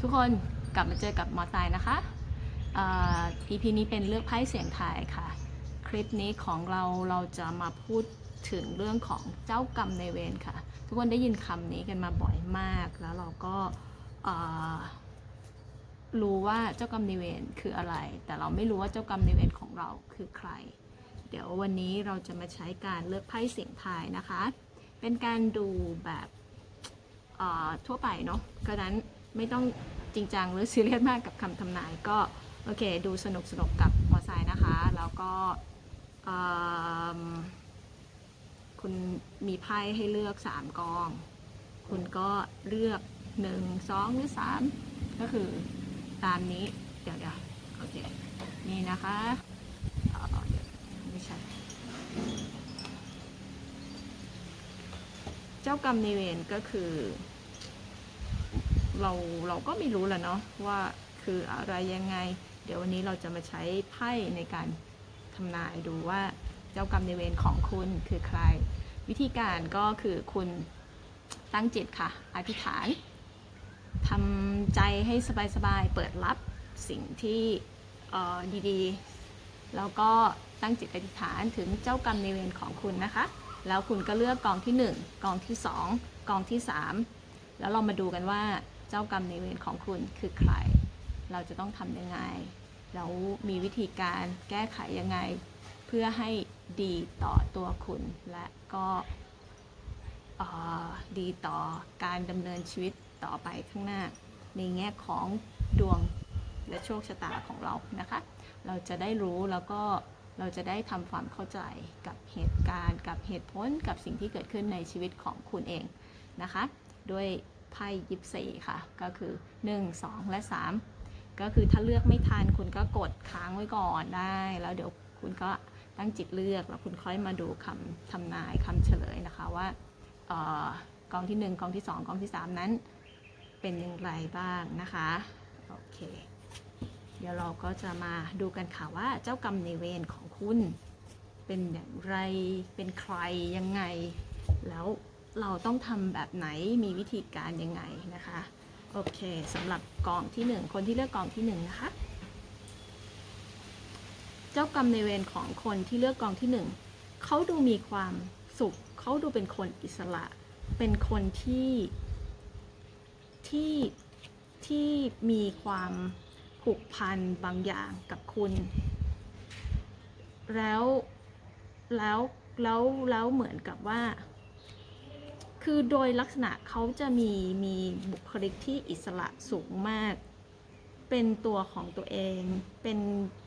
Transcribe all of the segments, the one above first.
ทุกคนกลับมาเจอกับหมอตายนะคะอ่อ EP นี้เป็นเลือกไพ่เสียงทายค่ะ คลิปนี้ของเราเราจะมาพูดถึงเรื่องของเจ้ากรรมในายเวรค่ะ ทุกคนได้ยินคำนี้กันมาบ่อยมาก แล้วเราก็อ่อรู้ว่าเจ้ากรรมในายเวรคืออะไร แต่เราไม่รู้ว่าเจ้ากรรมในายเวรของเราคือใคร เดี๋ยววันนี้เราจะมาใช้การเลือกไพ่เสียงทายนะคะ เป็นการดูแบบเอ่อทั่วไปเนาะก็นั้น ไม่ต้องจริงจังหรือซีเรียสมากกับคำทำนายก็โอเค ดูสนุกสนุกกับมอไซค์นะคะ แล้วก็คุณมีไพ่ให้เลือก 3กอง คุณก็เลือก 1 2 หรือ 3 ก็คือตามนี้ เดี๋ยวเดี๋ยวโอเค นี่นะคะเอ่อเดี๋ยวไม่ใช่ เจ้ากรรมในเวรก็คือ เราเราก็ไม่รู้แหละเนาะว่าคืออะไรยังไง เดี๋ยววันนี้เราจะมาใช้ไพ่ในการทำนายดูว่าเจ้ากรรมในเวรของคุณคือใคร วิธีการก็คือคุณตั้งจิตค่ะ อธิษฐานทำใจให้สบายๆ เปิดรับสิ่งที่ออดีๆ แล้วก็ตั้งจิตอธิษฐานถึงเจ้ากรรมในเวรของคุณนะคะ แล้วคุณก็เลือกกองที่ 1 กองที่ 2 กองที่ 3 แล้วเรามาดูกันว่า เจ้ากรรมในายเวรของคุณคือใคร เราจะต้องทำยังไง แล้วมีวิธีการแก้ไขยังไง เพื่อให้ดีต่อตัวคุณและก็ดีต่อการดำเนินชีวิตต่อไปข้างหน้า ในแง่ของดวงและโชคชะตาของเรานะคะ เราจะได้รู้แล้วก็เราจะได้ทำความเข้าใจกับเหตุการณ์ กับเหตุผลกับสิ่งที่เกิดขึ้นในชีวิตของคุณเองนะคะ ด้วย ไพ่ยิปซีค่ะ ก็คือ 1 2 และ 3 ก็คือถ้าเลือกไม่ทันคุณก็กดค้างไว้ก่อนได้ แล้วเดี๋ยวคุณก็ตั้งจิตเลือกแล้วคุณค่อยมาดูคำทำนายคำเฉลยนะคะว่าออกองที่ 1กองที่ 2กองที่ 3 นั้น เป็นอย่างไรบ้างนะคะโอเคเดี๋ยวเราก็จะมาดูกันค่ะว่าเจ้ากรรมในเวรของคุณเป็นอย่างไรเป็นใครยังไงแล้ว เราต้องทำแบบไหนมีวิธีการยังไงนะคะโอเคสำหรับกองที่หนึ่งคนที่เลือกกองที่หนึ่งนะคะ เจ้ากรรมในเวรของคนที่เลือกกองที่หนึ่งเขาดูมีความสุขเขาดูเป็นคนอิสระ เป็นคนที่ที่ที่มีความผูกพันบางอย่างกับคุณ แล้วแล้วแล้วแล้วเหมือนกับว่า คือโดยลักษณะเขาจะมีมีบุคลิกที่อิสระสูงมาก เป็นตัวของตัวเอง เป็น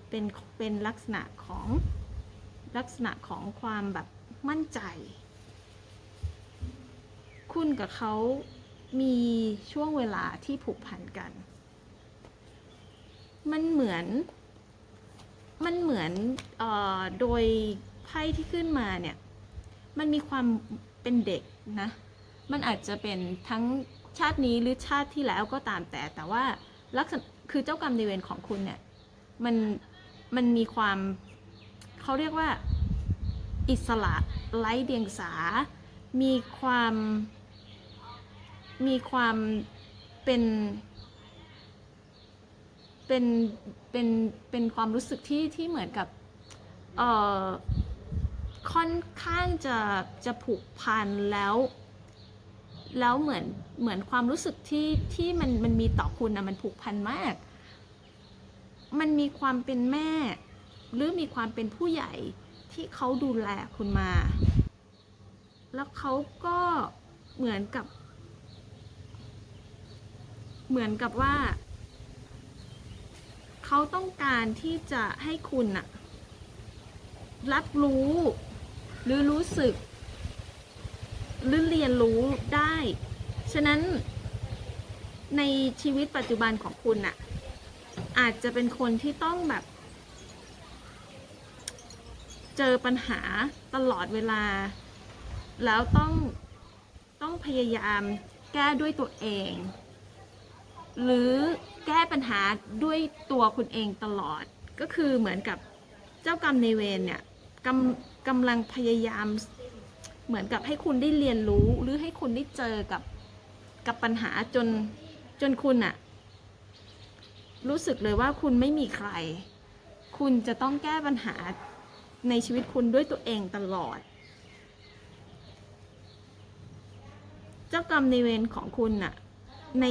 เป็นเป็นลักษณะของลักษณะของความแบบมั่นใจ คุณกับเขามีช่วงเวลาที่ผูกพันกัน มันเหมือน มันเหมือนเออโดยไพ่ที่ขึ้นมาเนี่ย มันมีความเป็นเด็กนะ มันอาจจะเป็นทั้งชาตินี้หรือชาติที่แล้วก็ตามแต่ แต่ว่าลักษณะคือเจ้ากรรมในายเวรของคุณเนี่ย มันมันมีความเขาเรียกว่าอิสระไร้เดียงสา มีความ มีความเป็น เป็น เป็น เป็นความรู้สึกที่ที่เหมือนกับ เออ ค่อนข้างจะจะผูกพันแล้วแล้วเหมือนเหมือนความรู้สึกที่ที่มันมันมีต่อคุณนะมันผูกพันมาก มันมีความเป็นแม่ หรือมีความเป็นผู้ใหญ่ที่เขาดูแลคุณมา แล้วเขาก็เหมือนกับ เหมือนกับว่า เขาต้องการที่จะให้คุณอะรับรู้ หรือรู้สึก หรือเรียนรู้ได้ ฉะนั้นในชีวิตปัจจุบันของคุณน่ะ อาจจะเป็นคนที่ต้องแบบ เจอปัญหาตลอดเวลา แล้วต้องต้องพยายามแก้ด้วยตัวเอง หรือแก้ปัญหาด้วยตัวคุณเองตลอดก็คือเหมือนกับเจ้ากรรมในเวรเนี่ยกำ กำลังพยายามเหมือนกับให้คุณได้เรียนรู้หรือให้คุณได้เจอกับกับปัญหาจนจนคุณอะรู้สึกเลยว่าคุณไม่มีใคร คุณจะต้องแก้ปัญหาในชีวิตคุณด้วยตัวเองตลอด เจ้ากรรมในเวรของคุณน่ะใน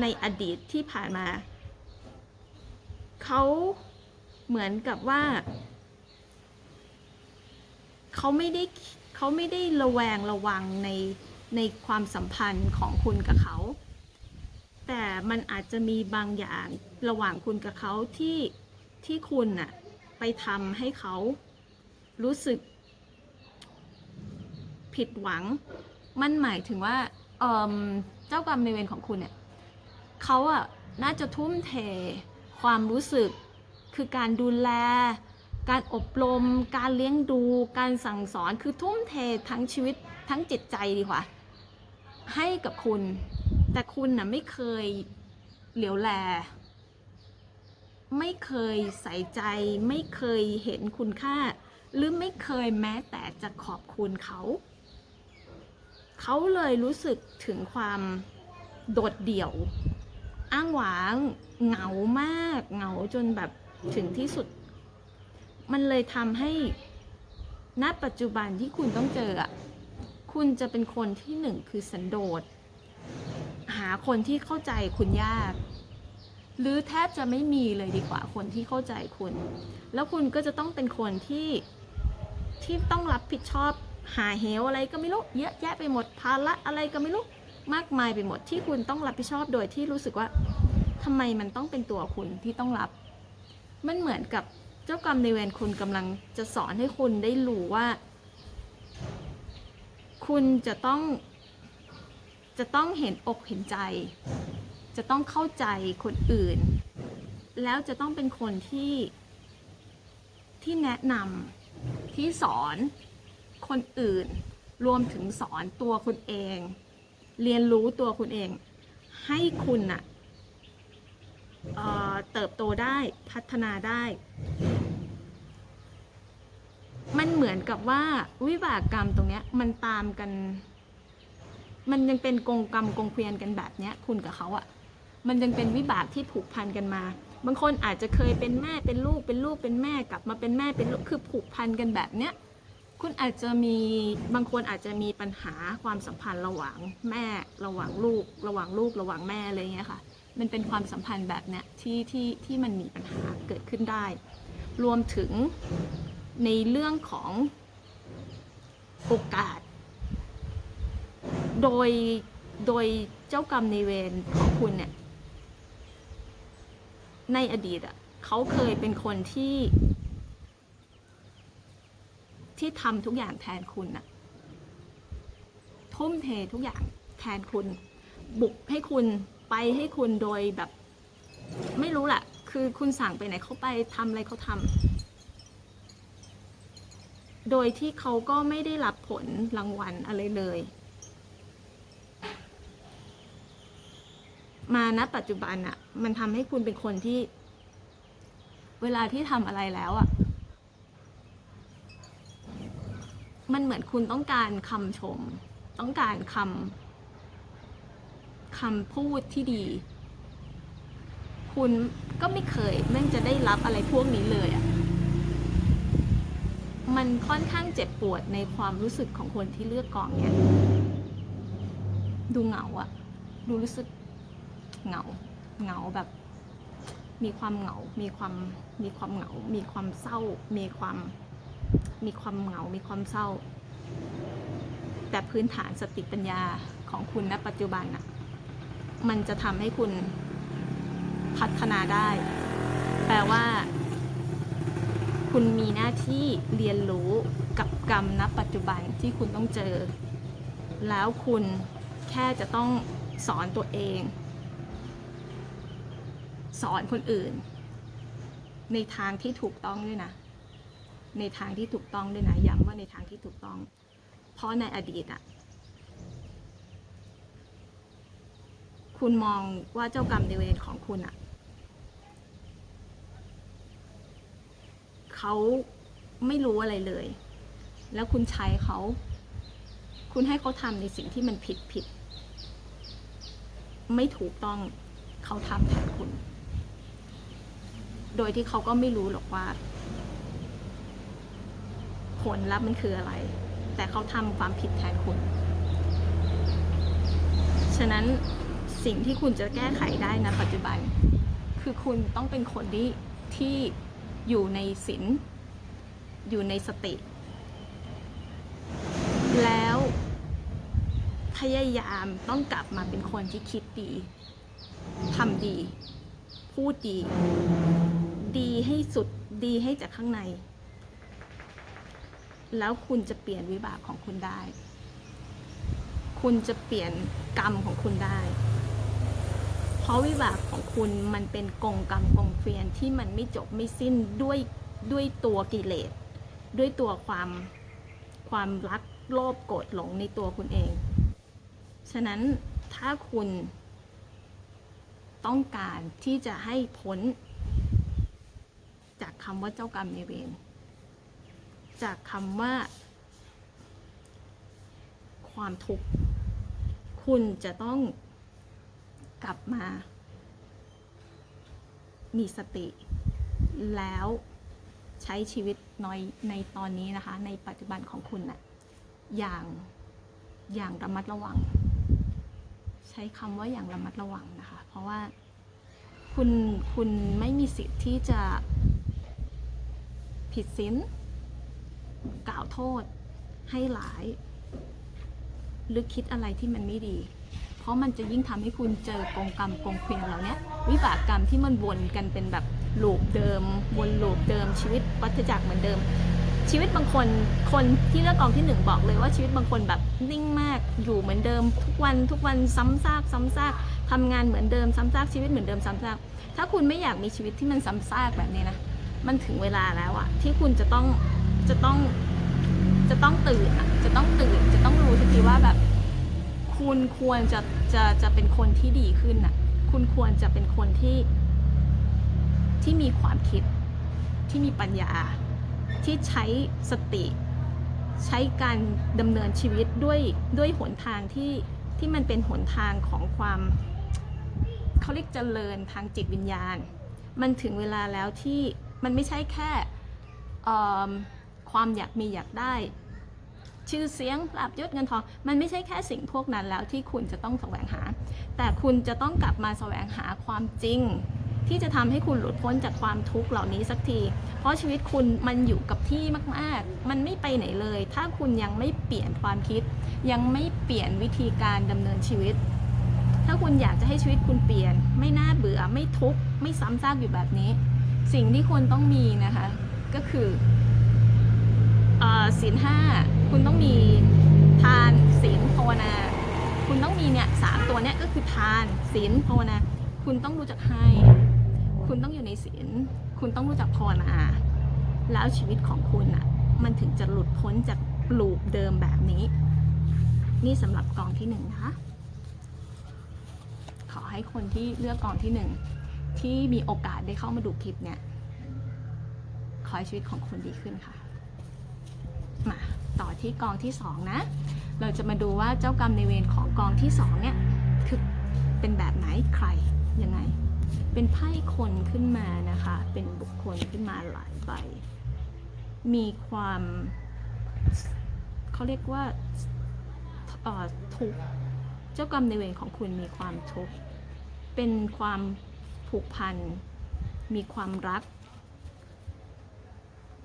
ในอดีตที่ผ่านมา เขาเหมือนกับว่า เขาไม่ได้เขาไม่ได้ระแวงระวังในในความสัมพันธ์ของคุณกับเขา แต่มันอาจจะมีบางอย่างระหว่างคุณกับเขาที่ที่คุณน่ะไปทำให้เขารู้สึก ผิดหวัง มันหมายถึงว่าเออเจ้ากรรมในเวรของคุณเนี่ยเขาอะน่าจะทุ่มเทความรู้สึกคือการดูแล การอบรม การเลี้ยงดู การสั่งสอน คือทุ่มเททั้งชีวิตทั้งจิตใจดีกว่า ให้กับคุณ แต่คุณน่ะไม่เคยเหลียวแล ไม่เคยใส่ใจ ไม่เคยเห็นคุณค่า หรือไม่เคยแม้แต่จะขอบคุณเขา เขาเลยรู้สึกถึงความโดดเดี่ยว อ้างหวาง เหงามาก เหงาจนแบบถึงที่สุด มันเลยทำให้ณปัจจุบันที่คุณต้องเจออะคุณจะเป็นคนที่หนึ่งคือสันโดษ หาคนที่เข้าใจคุณยาก หรือแทบจะไม่มีเลยดีกว่าคนที่เข้าใจคุณ แล้วคุณก็จะต้องเป็นคนที่ที่ต้องรับผิดชอบหาเหวอะไรก็ไม่รู้เยอะแยะไปหมดภาระอะไรก็ไม่รู้มากมายไปหมดที่คุณต้องรับผิดชอบโดยที่รู้สึกว่าทำไมมันต้องเป็นตัวคุณที่ต้องรับ มันเหมือนกับ จ้ากรรมในายเวรคุณกำลังจะสอนให้คุณได้รู้ว่า คุณจะต้อง จะต้องเห็นอกเห็นใจ จะต้องเข้าใจคนอื่น แล้วจะต้องเป็นคนที่ที่แนะนำที่สอนคนอื่น รวมถึงสอนตัวคุณเอง เรียนรู้ตัวคุณเอง ให้คุณน่ะ เติบโตได้พัฒนาได้ มันเหมือนกับว่าวิบากกรรมตรงเนี้ยมันตามกัน มันยังเป็นกงกรรมกงเกวียนกันแบบเนี้ย คุณกับเขาอะมันยังเป็นวิบากที่ผูกพันกันมา บางคนอาจจะเคยเป็นแม่เป็นลูกเป็นลูกเป็นแม่กลับมาเป็นแม่เป็นลูกคือผูกพันกันแบบเนี้ยคุณอาจจะมีบางคนอาจจะมีปัญหาความสัมพันธ์ระหว่างแม่ระหว่างลูก ระหว่างลูกระหว่างแม่อะไรเงี้ยค่ะ มันเป็นความสัมพันธ์แบบเนี้ยที่ที่ที่มันมีปัญหาเกิดขึ้นได้ รวมถึงในเรื่องของโอกาส โดยโดยเจ้ากรรมในเวรของคุณเนี่ย ในอดีตอะเขาเคยเป็นคนที่ ที่ทำทุกอย่างแทนคุณน่ะทุ่มเททุกอย่างแทนคุณ บุกให้คุณ ไปให้คุณโดยแบบ ไม่รู้แหละคือคุณสั่งไปไหนเขาไปทำอะไรเขาทำโดยที่เขาก็ไม่ได้รับผลรางวัลอะไรเลย มาณปัจจุบันอะมันทำให้คุณเป็นคนที่ เวลาที่ทำอะไรแล้วอะมันเหมือนคุณต้องการคำชม ต้องการคำ คำพูดที่ดี คุณก็ไม่เคยแม่งจะได้รับอะไรพวกนี้เลยอะมันค่อนข้างเจ็บปวดในความรู้สึกของคนที่เลือกกองเนี้ยดูเหงาอะดูรู้สึกเหงา เหงาแบบ มีความเหงา มีความมีความเหงา มีความเศร้า มีความมีความเหงา มีความเศร้า แต่พื้นฐานสติปัญญาของคุณณปัจจุบันอะ มันจะทำให้คุณพัฒนาได้ แปลว่า คุณมีหน้าที่เรียนรู้กับกรรมณปัจจุบันที่คุณต้องเจอ แล้วคุณแค่จะต้องสอนตัวเอง สอนคนอื่น ในทางที่ถูกต้องด้วยนะ ในทางที่ถูกต้องด้วยนะย้ำว่าในทางที่ถูกต้อง เพราะในอดีตอะ คุณมองว่าเจ้ากรรมในเวรของคุณอะเขาไม่รู้อะไรเลย แล้วคุณใช้เขา คุณให้เขาทำในสิ่งที่มันผิดผิด ไม่ถูกต้องเขาทำแทนคุณ โดยที่เขาก็ไม่รู้หรอกว่า ผลลัพธ์มันคืออะไร แต่เขาทำความผิดแทนคุณ ฉะนั้น สิ่งที่คุณจะแก้ไขได้นะปัจจุบัน คือคุณต้องเป็นคนที่ที่อยู่ในศีลอยู่ในสติ แล้วพยายามต้องกลับมาเป็นคนที่คิดดีทำดี พูดดี ดีให้สุดดีให้จากข้างใน แล้วคุณจะเปลี่ยนวิบากของคุณได้ คุณจะเปลี่ยนกรรมของคุณได้ เพราะวิบากของคุณมันเป็นกงกรรมกงเกวียนที่มันไม่จบไม่สิ้นด้วยด้วยตัวกิเลส ด้วยตัวความความรักโลภโกรธหลงในตัวคุณเอง ฉะนั้นถ้าคุณต้องการที่จะให้พ้น จากคำว่าเจ้ากรรมในายเวรจากคำว่า ความทุกข์ คุณจะต้อง กลับมา มีสติ แล้วใช้ชีวิตน้อยในตอนนี้นะคะ ในปัจจุบันของคุณนะ่ะอย่างอย่างระมัดระวัง ใช้คำว่าอย่างระมัดระวังนะคะ เพราะว่าคุณคุณไม่มีสิทธิ์ที่จะผิดศีลกล่าวโทษให้หลาย หรือคิดอะไรที่มันไม่ดี เพราะมันจะยิ่งทำให้คุณเจอกองกรรมกองเกวียนเหล่าเนี้ยวิบากกรรมที่มันวนกันเป็นแบบลูปเดิมวนลูปเดิมชีวิตวัฏจักรเหมือนเดิม ชีวิตบางคนคนที่เลือกกองที่หนึ่งบอกเลยว่าชีวิตบางคนแบบนิ่งมากอยู่เหมือนเดิม ทุกวันทุกวันซ้ำซากซ้ำซากทำงานเหมือนเดิมซ้ำซากชีวิตเหมือนเดิมซ้ำซากถ้าคุณไม่อยากมีชีวิตที่มันซ้ำซากแบบนี้นะมันถึงเวลาแล้วอะที่คุณจะต้องจะต้องจะต้องตื่นอะจะต้องตื่นจะต้องรู้ทันทีว่าแบบ คุณควรจะจะจะเป็นคนที่ดีขึ้นน่ะ คุณควรจะเป็นคนที่ที่มีความคิดที่มีปัญญา ที่ใช้สติ ใช้การดำเนินชีวิตด้วยด้วยหนทางที่ที่มันเป็นหนทางของความเขาเรียกเจริญทางจิตวิญญาณ มันถึงเวลาแล้วที่มันไม่ใช่แค่ความอยากมีอยากได้ ชื่อเสียงลาบยศเงินทองมันไม่ใช่แค่สิ่งพวกนั้นแล้วที่คุณจะต้องแสวงหา แต่คุณจะต้องกลับมาแสวงหาความจริง ที่จะทำให้คุณหลุดพ้นจากความทุกข์เหล่านี้สักที เพราะชีวิตคุณมันอยู่กับที่มากๆ มันไม่ไปไหนเลย ถ้าคุณยังไม่เปลี่ยนความคิด ยังไม่เปลี่ยนวิธีการดำเนินชีวิต ถ้าคุณอยากจะให้ชีวิตคุณเปลี่ยน ไม่น่าเบื่อไม่ทุกข์ไม่ซ้ำซากอยู่แบบนี้ สิ่งที่คุณต้องมีนะคะ ก็คือ ศีลห้าคุณต้องมีทานศีลภาวนา คุณต้องมีเนี่ยสามตัวเนี่ยก็คือทานศีลภาวนา คุณต้องรู้จักให้ คุณต้องอยู่ในศีลคุณต้องรู้จักภาวนา แล้วชีวิตของคุณอะ มันถึงจะหลุดพ้นจากลูปเดิมแบบนี้ นี่สำหรับกองที่หนึ่งนะคะขอให้คนที่เลือกกองที่หนึ่งที่มีโอกาสได้เข้ามาดูคลิปเนี่ย ขอให้ชีวิตของคุณดีขึ้นค่ะ มาต่อที่กองที่สองนะ เราจะมาดูว่าเจ้ากรรมในเวรของกองที่สองเนี่ยคือเป็นแบบไหนใครยังไง เป็นไพ่คนขึ้นมานะคะ เป็นบุคคลขึ้นมาหลายใบ มีความเขาเรียกว่าทุกเจ้ากรรมในเวรของคุณมีความทุกข์เป็นความผูกพัน มีความรัก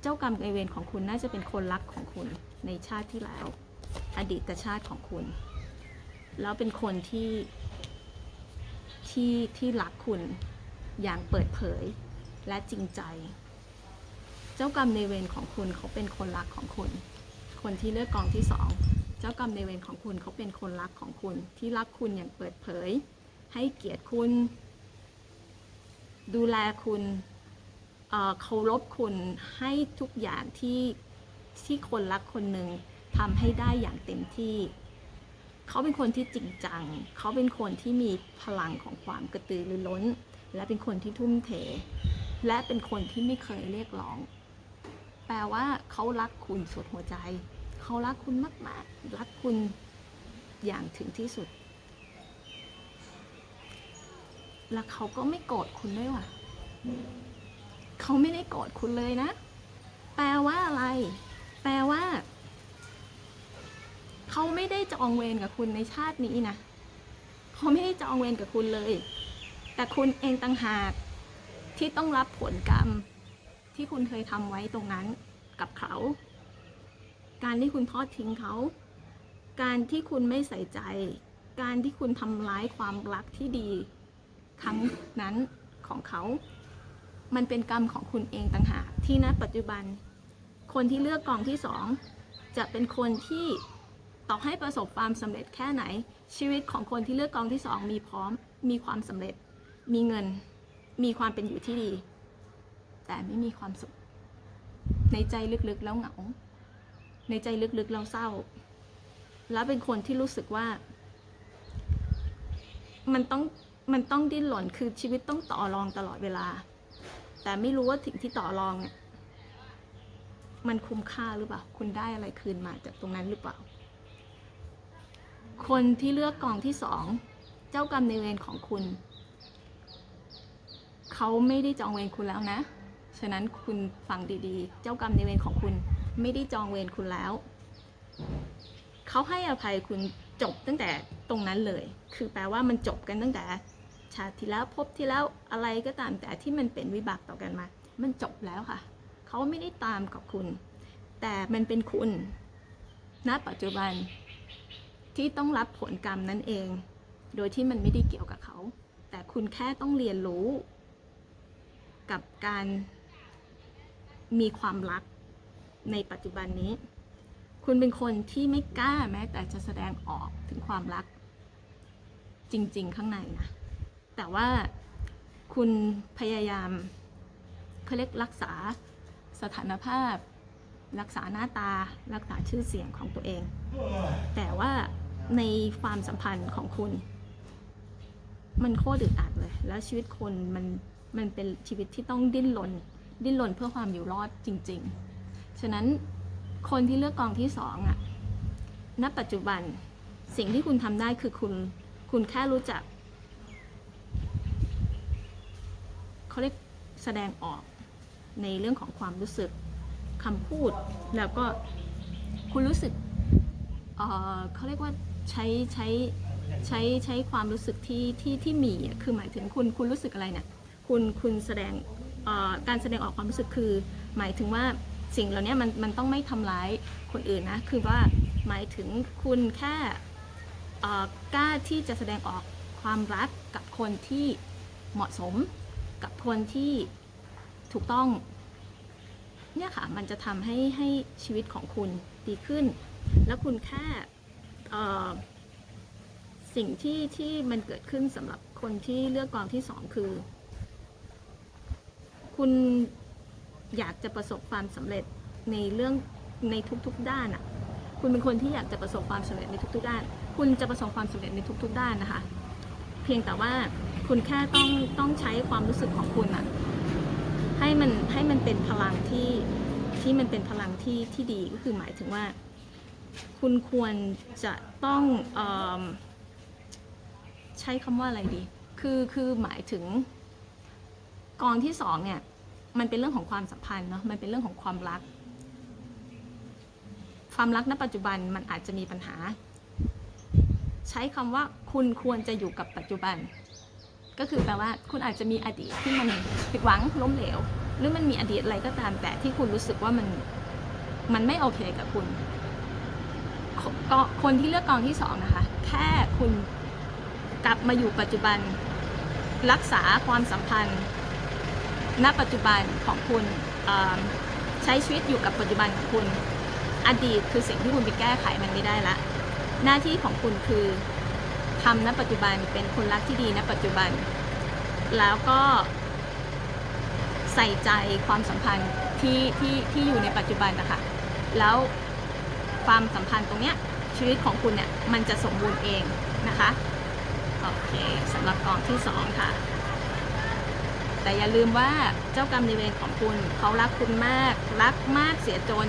เจ้ากรรมนายเวรของคุณน่าจะเป็นคนรักของคุณในชาติที่แล้ว อดีตชาติของคุณ แล้วเป็นคนที่ที่ที่รักคุณอย่างเปิดเผยและจริงใจ เจ้ากรรมในายเวรของคุณเขาเป็นคนรักของคุณ คนที่เลือกกองที่สองเจ้ากรรมในายเวรของคุณเขาเป็นคนรักของคุณ ที่รักคุณอย่างเปิดเผย ให้เกียรติคุณ ดูแลคุณ เคารพคุณให้ทุกอย่างที่ที่คนรักคนหนึ่งทำให้ได้อย่างเต็มที่ เขาเป็นคนที่จริงจัง เขาเป็นคนที่มีพลังของความกระตือรือร้น และเป็นคนที่ทุ่มเท และเป็นคนที่ไม่เคยเรียกร้อง แปลว่าเขารักคุณสุดหัวใจ เขารักคุณมากๆ รักคุณอย่างถึงที่สุด และเขาก็ไม่โกรธคุณด้วยว่ะ เขาไม่ได้โกรธคุณเลยนะ แปลว่าอะไร แปลว่า เขาไม่ได้จองเวรกับคุณในชาตินี้นะเขาไม่ได้จองเวรกับคุณเลย แต่คุณเองต่างหากที่ต้องรับผลกรรมที่คุณเคยทำไว้ตรงนั้นกับเขา การที่คุณทอดทิ้งเขา การที่คุณไม่ใส่ใจ การที่คุณทำร้ายความรักที่ดี ครั้งนั้นของเขา มันเป็นกรรมของคุณเองต่างหากที่ณปัจจุบัน คนที่เลือกกองที่สองจะเป็นคนที่ต่อให้ประสบความสำเร็จแค่ไหน ชีวิตของคนที่เลือกกองที่สองมีพร้อมมีความสำเร็จ มีเงิน มีความเป็นอยู่ที่ดี แต่ไม่มีความสุข ในใจลึกๆแล้วเหงา ในใจลึกๆแล้วเศร้า แล้วเป็นคนที่รู้สึกว่า มันต้องมันต้องดิ้นหล่นคือชีวิตต้องต่อรองตลอดเวลา แต่ไม่รู้ว่าสิ่งที่ต่อรองเนี่ยมันคุ้มค่าหรือเปล่า คุณได้อะไรคืนมาจากตรงนั้นหรือเปล่า คนที่เลือกกองที่สอง เจ้ากรรมในเวรของคุณ เขาไม่ได้จองเวรคุณแล้วนะ ฉะนั้นคุณฟังดีๆ เจ้ากรรมในเวรของคุณ ไม่ได้จองเวรคุณแล้ว เขาให้อภัยคุณจบตั้งแต่ตรงนั้นเลย คือแปลว่ามันจบกันตั้งแต่ ชาติที่แล้วพบที่แล้วอะไรก็ตามแต่ที่มันเป็นวิบากต่อกันมา มันจบแล้วค่ะ เขาไม่ได้ตามกับคุณ แต่มันเป็นคุณณปัจจุบันที่ต้องรับผลกรรมนั่นเอง โดยที่มันไม่ได้เกี่ยวกับเขา แต่คุณแค่ต้องเรียนรู้ กับการมีความรักในปัจจุบันนี้ คุณเป็นคนที่ไม่กล้าแม้แต่จะแสดงออกถึงความรัก จริง ๆ ข้างในนะ แต่ว่าคุณพยายามเขาเรียกรักษาสถานภาพ รักษาหน้าตา รักษาชื่อเสียงของตัวเอง แต่ว่าในความสัมพันธ์ของคุณ มันโคตรอึดอัดเลย แล้วชีวิตคนมันมันเป็นชีวิตที่ต้องดิ้นรนดิ้นรนเพื่อความอยู่รอดจริง ๆ ฉะนั้นคนที่เลือกกองที่สองอะณปัจจุบันสิ่งที่คุณทำได้คือคุณ คุณแค่รู้จัก เขาเรียกแสดงออกในเรื่องของความรู้สึกคำพูด แล้วก็คุณรู้สึกเเขาเรียกว่าใช้ใช้ใช้ใช้ความรู้สึกที่ที่ที่มีอะคือหมายถึงคุณคุณรู้สึกอะไรเนี่ยคุณคุณแสดงการแสดงออกความรู้สึกคือ หมายถึงว่าสิ่งเหล่านี้มันมันต้องไม่ทำร้ายคนอื่นนะคือว่าหมายถึงคุณแค่กล้าที่จะแสดงออกความรักกับคนที่เหมาะสม กับคนที่ถูกต้อง เนี่ยค่ะ มันจะทำให้ให้ชีวิตของคุณดีขึ้น แล้วคุณแค่สิ่งที่ที่มันเกิดขึ้นสำหรับคนที่เลือกกองที่สองคือ คุณอยากจะประสบความสำเร็จในเรื่องในทุกๆด้านอะ่ะ คุณเป็นคนที่อยากจะประสบความสำเร็จในทุกๆด้าน คุณจะประสบความสำเร็จในทุก ๆ ด้านนะคะ เพียงแต่ว่า คุณแค่ต้องต้องใช้ความรู้สึกของคุณอะให้มันให้มันเป็นพลังที่ที่มันเป็นพลังที่ที่ดีก็คือหมายถึงว่า คุณควรจะต้องเอใช้คำว่าอะไรดี คือคือหมายถึงกองที่สองเนี่ยมันเป็นเรื่องของความสัมพันธ์เนาะมันเป็นเรื่องของความรัก ความรักณปัจจุบันมันอาจจะมีปัญหา ใช้คำว่าคุณควรจะอยู่กับปัจจุบัน ก็คือแปลว่าคุณอาจจะมีอดีตที่มันผิดหวังล้มเหลว หรือมันมีอดีตอะไรก็ตามแต่ที่คุณรู้สึกว่ามันมันไม่โอเคกับคุณก็คนที่เลือกกองที่สองนะคะ แค่คุณกลับมาอยู่ปัจจุบัน รักษาความสัมพันธ์ ณปัจจุบันของคุณใช้ชีวิตอยู่กับปัจจุบันของคุณ อดีตคือสิ่งที่คุณไปแก้ไขมันไม่ได้ละ หน้าที่ของคุณคือ ทำณปัจจุบันเป็นคนรักที่ดีณปัจจุบัน แล้วก็ใส่ใจความสัมพันธ์ที่ที่ที่อยู่ในปัจจุบันนะคะแล้วความสัมพันธ์ตรงเนี้ยชีวิตของคุณเนี่ยมันจะสมบูรณ์เองนะคะโอเคสำหรับกองที่สองค่ะ แต่อย่าลืมว่าเจ้ากรรมในายเวรของคุณเขารักคุณมาก รักมากเสียจน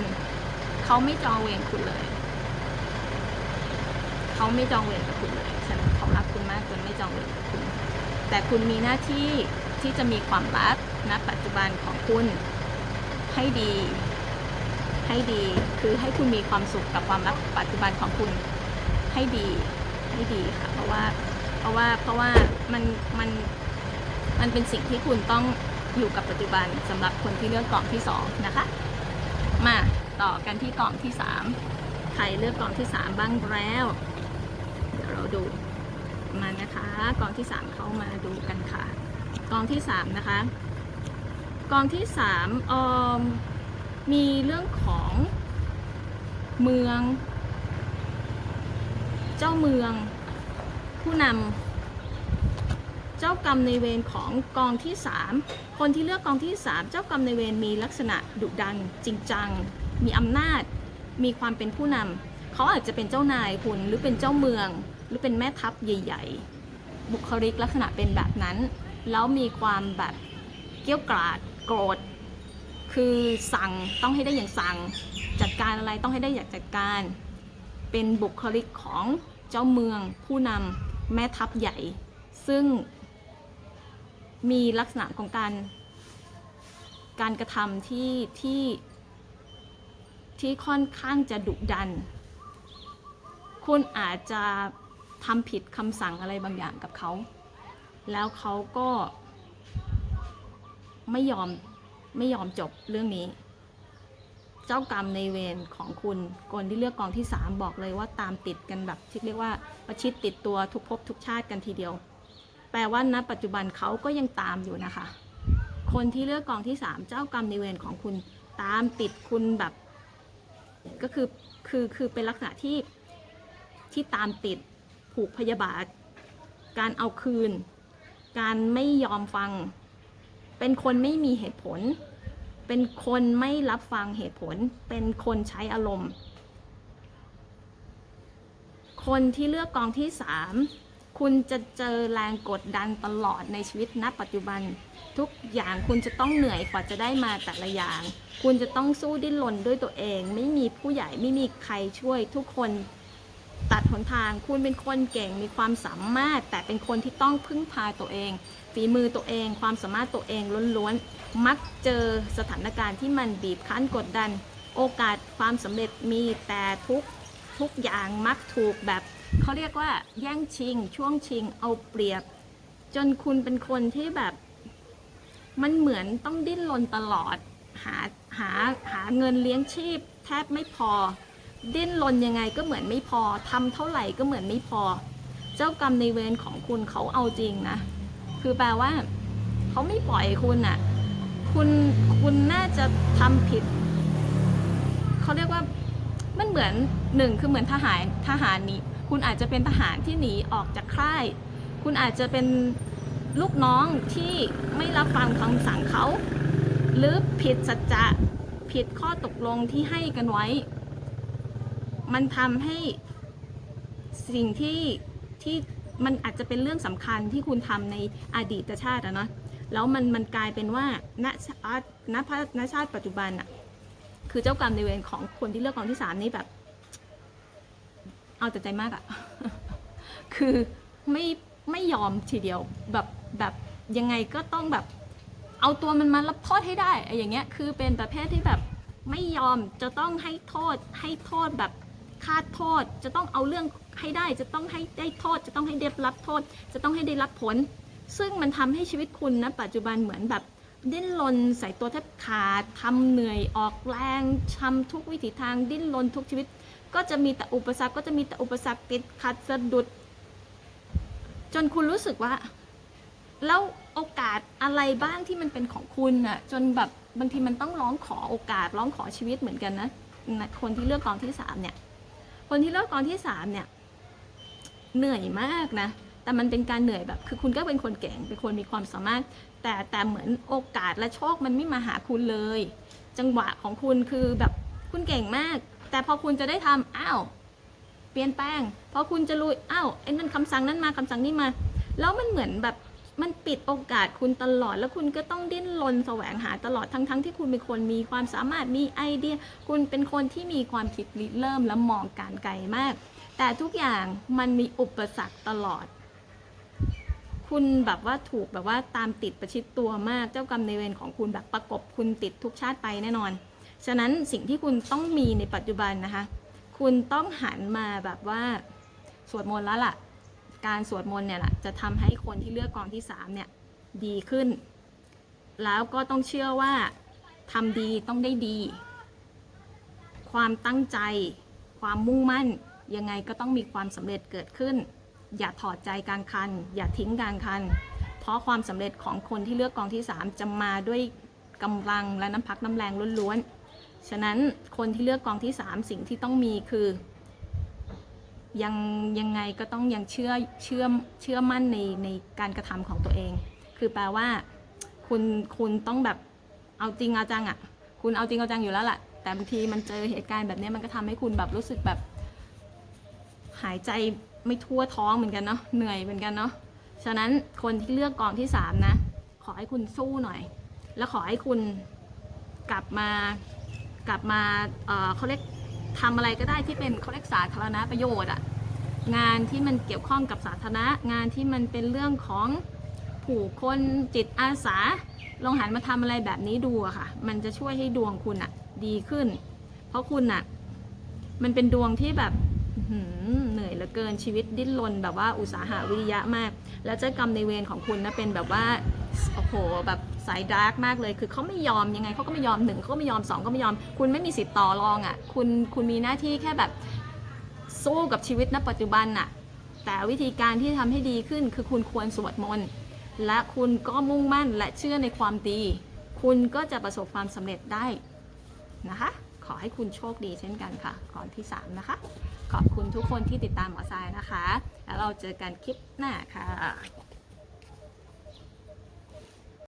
เขาไม่จองเวรคุณเลย เขาไม่จองเวรกับคุณเลย มากจนไม่จองเวรกับคุณ แต่คุณมีหน้าที่ที่จะมีความรักณปัจจุบันของคุณให้ดี ให้ดีคือให้คุณมีความสุขกับความรักปัจจุบันของคุณให้ดีให้ดีค่ะเพราะว่าเพราะว่าเพราะว่ามันมันมันเป็นสิ่งที่คุณต้องอยู่กับปัจจุบันสำหรับคนที่เลือกกล่องที่สองนะคะ มาต่อกันที่กล่องที่สามใครเลือกกล่องที่สามบ้างแล้ว เดี๋ยวเราดู มานะคะ กองที่สามเข้ามาดูกันค่ะ กองที่สามนะคะ กองที่สามออมีเรื่องของเมือง เจ้าเมือง ผู้นำเจ้ากรรมในเวรของกองที่สามคนที่เลือกกองที่สามเจ้ากรรมในเวรมีลักษณะดุดันจริงจัง มีอำนาจ มีความเป็นผู้นำเขาอาจจะเป็นเจ้านายคุณหรือเป็นเจ้าเมือง หรือเป็นแม่ทัพใหญ่ ๆ บุคลิกลักษณะเป็นแบบนั้น แล้วมีความแบบเกี้ยวกราดโกรธ คือสั่งต้องให้ได้อย่างสั่ง จัดการอะไรต้องให้ได้อย่างจัดการ เป็นบุคลิกของเจ้าเมืองผู้นำแม่ทัพใหญ่ ซึ่งมีลักษณะของการการกระทำที่ที่ที่ค่อนข้างจะดุดัน คุณอาจจะ ทำผิดคำสั่งอะไรบางอย่างกับเขา แล้วเขาก็ไม่ยอมไม่ยอมจบเรื่องนี้ เจ้ากรรมในเวรของคุณคนที่เลือกกองที่ 3 บอกเลยว่าตามติดกันแบบที่เรียกว่าประชิดติดตัวทุกภพทุกชาติกันทีเดียว แปลว่าณปัจจุบันเขาก็ยังตามอยู่นะคะ คนที่เลือกกองที่ 3 เจ้ากรรมในเวรของคุณตามติดคุณแบบ ก็คือคือคือเป็นลักษณะที่ที่ตามติด ผูกพยาบาท การเอาคืน การไม่ยอมฟัง เป็นคนไม่มีเหตุผล เป็นคนไม่รับฟังเหตุผล เป็นคนใช้อารมณ์ คนที่เลือกกองที่3คุณจะเจอแรงกดดันตลอดในชีวิตณปัจจุบัน ทุกอย่างคุณจะต้องเหนื่อยกว่าจะได้มาแต่ละอย่าง คุณจะต้องสู้ดิ้นรนด้วยตัวเอง ไม่มีผู้ใหญ่ไม่มีใครช่วยทุกคน ตัดหนทาง คุณเป็นคนเก่งมีความสามารถ แต่เป็นคนที่ต้องพึ่งพาตัวเอง ฝีมือตัวเอง ความสามารถตัวเองล้วนๆ มักเจอสถานการณ์ที่มันบีบคั้นกดดัน โอกาสความสำเร็จมีแต่ทุกทุกอย่างมักถูกแบบเขาเรียกว่าแย่งชิง ช่วงชิง เอาเปรียบ จนคุณเป็นคนที่แบบ มันเหมือนต้องดิ้นรนตลอด หาหาหาเงินเลี้ยงชีพ แทบไม่พอ ดิ้นรนยังไงก็เหมือนไม่พอทำเท่าไหร่ก็เหมือนไม่พอ เจ้ากรรมในเวรของคุณเขาเอาจริงนะ คือแปลว่าเขาไม่ปล่อยคุณอะ่ะ คุณคุณน่าจะทำผิดเขาเรียกว่ามันเหมือนหนึ่งคือเหมือนทหารทหารหนี้ คุณอาจจะเป็นทหารที่หนีออกจากค่าย คุณอาจจะเป็นลูกน้องที่ไม่รับฟังคำสั่งเขา หรือผิดสัจจะผิดข้อตกลงที่ให้กันไว้ มันทำให้สิ่งที่ที่มันอาจจะเป็นเรื่องสำคัญที่คุณทำในอดีตชาติอะเนาะแล้วมันมันกลายเป็นว่าณชาติณพระณชาติปัจจุบันอะคือเจ้ากรรมในเวรของคนที่เลือกกองที่สามนี่แบบ เอาแต่ใจมากอะคือไม่ไม่ยอมทีเดียวแบบแบบยังไงก็ต้องแบบ เอาตัวมันมารับโทษให้ได้ไอ้อย่างเงี้ยคือเป็นประเภทที่แบบไม่ยอมจะต้องให้โทษให้โทษแบบ คาดโทษ จะต้องเอาเรื่องให้ได้ จะต้องให้ได้โทษ จะต้องให้ได้รับโทษ จะต้องให้ได้รับผล ซึ่งมันทำให้ชีวิตคุณนะปัจจุบันเหมือนแบบดิ้นรนใส่ตัวแทบขาดทำเหนื่อยออกแรงทำทุกวิถีทางดิ้นรนทุกชีวิต ก็จะมีแต่อุปสรรคก็จะมีแต่อุปสรรคติดขัดสะดุด จนคุณรู้สึกว่า แล้วโอกาสอะไรบ้างที่มันเป็นของคุณน่ะจนแบบบางทีมันต้องร้องขอโอกาสร้องขอชีวิตเหมือนกันนะคนที่เลือกกองที่สามเนี่ย คนที่เลือกกองที่สามเนี่ย เหนื่อยมากนะ แต่มันเป็นการเหนื่อยแบบ คือคุณก็เป็นคนเก่งเป็นคนมีความสามารถ แต่แต่เหมือนโอกาสและโชคมันไม่มาหาคุณเลย จังหวะของคุณคือแบบคุณเก่งมาก แต่พอคุณจะได้ทำอ้าวเปลี่ยนแปลงพอคุณจะลุยอ้าวไอ้นั่นคำสั่งนั้นมาคำสั่งนี้มา แล้วมันเหมือนแบบ มันปิดโอกาสคุณตลอด แล้วคุณก็ต้องดิ้นรนแสวงหาตลอดทั้งๆทที่คุณเป็นคนมีความสามารถมีไอเดีย คุณเป็นคนที่มีความคิดริเริ่มและมองการไกลมาก แต่ทุกอย่างมันมีอุปสรรคตลอด คุณแบบว่าถูกแบบว่าตามติดประชิดตัวมากเจ้ากรรมในายเวรของคุณแบบประกบคุณติดทุกชาติไปแน่นอน ฉะนั้นสิ่งที่คุณต้องมีในปัจจุบันนะคะ คุณต้องหันมาแบบว่าสวดมนต์แล้วล่ะ การสวดมนต์เนี่ยแหละจะทำให้คนที่เลือกกองที่สามเนี่ยดีขึ้น แล้วก็ต้องเชื่อว่าทำดีต้องได้ดี ความตั้งใจ ความมุ่งมั่น ยังไงก็ต้องมีความสำเร็จเกิดขึ้น อย่าถอดใจกลางคัน อย่าทิ้งกลางคัน เพราะความสำเร็จของคนที่เลือกกองที่3จะมาด้วยกำลังและน้ำพักน้ำแรงล้วนๆ ฉะนั้นคนที่เลือกกองที่3สิ่งที่ต้องมีคือ ยังยังไงก็ต้องยังเชื่อเชื่อเชื่อมั่นในในการกระทำของตัวเอง คือแปลว่า คุณคุณต้องแบบเอาจริงเอาจังอะ่ะ คุณเอาจริงเอาจังอยู่แล้วแหละแต่บางทีมันเจอเหตุการณ์แบบนี้มันก็ทำให้คุณแบบรู้สึกแบบ หายใจไม่ทั่วท้องเหมือนกันเนาะเหนื่อยเหมือนกันเนาะฉะนั้นคนที่เลือกกองที่สามนะ ขอให้คุณสู้หน่อย แล้วขอให้คุณกลับมากลับมาเอ่อเขาเรียก ทำอะไรก็ได้ที่เป็นเขาเรียกสาธารณประโยชน์อะงานที่มันเกี่ยวข้องกับสาธารณะ งานที่มันเป็นเรื่องของผู้คนจิตอาสา ลองหันมาทำอะไรแบบนี้ดูอะค่ะ มันจะช่วยให้ดวงคุณอะดีขึ้น เพราะคุณอะมันเป็นดวงที่แบบ เหนื่อยเหลือเกินชีวิตดิ้นรนแบบว่าอุตสาหะวิริยะมาก แล้วเจ้ากรรมในเวรของคุณนะเป็นแบบว่าโอ้โหแบบสายดาร์กมากเลย คือเขาไม่ยอมยังไงเขาก็ไม่ยอมหนึ่งเขาก็ไม่ยอมสองก็ไม่ยอม คุณไม่มีสิทธิ์ต่อรองอะ่ะคุณคุณมีหน้าที่แค่แบบสู้กับชีวิตณปัจจุบันน่ะแต่วิธีการที่ทำให้ดีขึ้นคือคุณควรสวดมนต์และคุณก็มุ่งมั่นและเชื่อในความดี คุณก็จะประสบความสำเร็จได้นะคะ ขอให้คุณโชคดีเช่นกันค่ะ ก่อนที่ 3 นะคะ ขอบคุณทุกคนที่ติดตามหมอทรายนะคะ แล้วเราเจอกันคลิปหน้าค่ะ